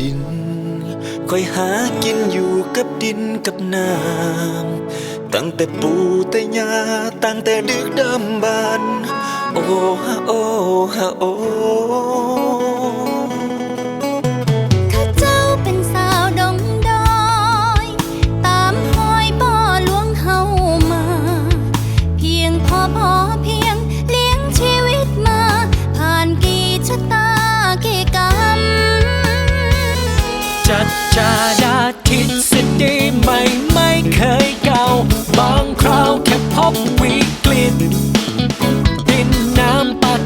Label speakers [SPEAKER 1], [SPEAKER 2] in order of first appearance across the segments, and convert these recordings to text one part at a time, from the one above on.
[SPEAKER 1] ดินคอยหากินอยู่กับดินกับน้ำตั้งแต่ปู่แต่ย่าตั้งแต่ดึกดำบรรโอ้ฮะโอ้ฮะโอ้
[SPEAKER 2] จัด
[SPEAKER 3] จาดาทิศสดีไม่ไม่เคยเก่า บางคราวแค่พบวิกฤตดินน้ำปาเขาจะ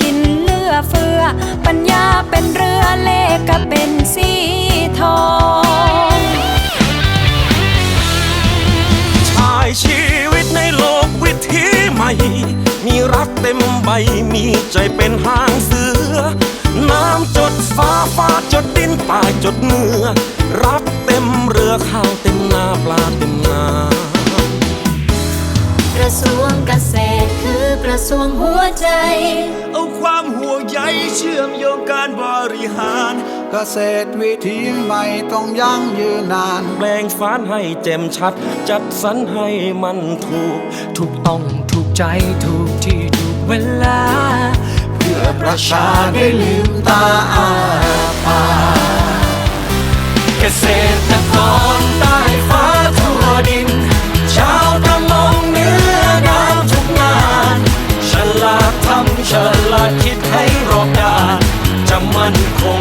[SPEAKER 4] กิน
[SPEAKER 3] เลือเฟื
[SPEAKER 2] อ ปัญญาเป็นเรือเลขก็เป็นสีทอง
[SPEAKER 3] ชายชีวิตในโลกวิถีใหม่ มีรักเต็มใบมีใจเป็นหางเสือ น้ำจดฟ้าฟ้าจดดินป่าจดเนื้อ ร
[SPEAKER 2] คือกระทรวงหัวใจ
[SPEAKER 1] เอาความห่วงใยเชื่อมโยงการบริหาร
[SPEAKER 4] เกษตรวิถีใหม่ต้องยั่งยืนนาน
[SPEAKER 3] แปลงฟ้านให้แจ่มชัด จัดสรรให้มันถูก ถูกต้องถูกใจถูกที่ถูกเวลา
[SPEAKER 4] เพื่อประชาได้ลืมตาอาปาก
[SPEAKER 3] เกษตรกร มั่นคง